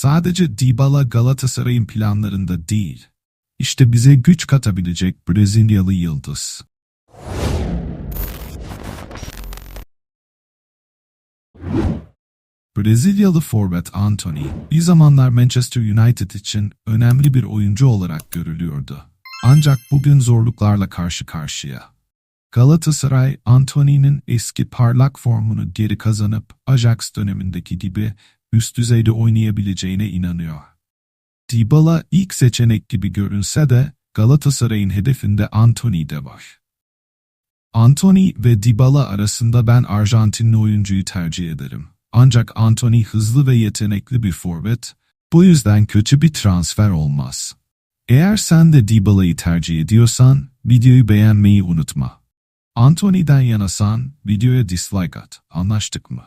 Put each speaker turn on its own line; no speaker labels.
Sadece Dybala Galatasaray'ın planlarında değil. İşte bize güç katabilecek Brezilyalı yıldız. Brezilyalı forvet Anthony, bir zamanlar Manchester United için önemli bir oyuncu olarak görülüyordu. Ancak bugün zorluklarla karşı karşıya. Galatasaray, Anthony'nin eski parlak formunu geri kazanıp Ajax dönemindeki gibi üst düzeyde oynayabileceğine inanıyor. Dybala ilk seçenek gibi görünse de Galatasaray'ın hedefinde Anthony de var. Anthony ve Dybala arasında ben Arjantinli oyuncuyu tercih ederim. Ancak Anthony hızlı ve yetenekli bir forvet, bu yüzden kötü bir transfer olmaz. Eğer sen de Dybala'yı tercih ediyorsan, videoyu beğenmeyi unutma. Anthony'den yanasan, videoya dislike at. Anlaştık mı?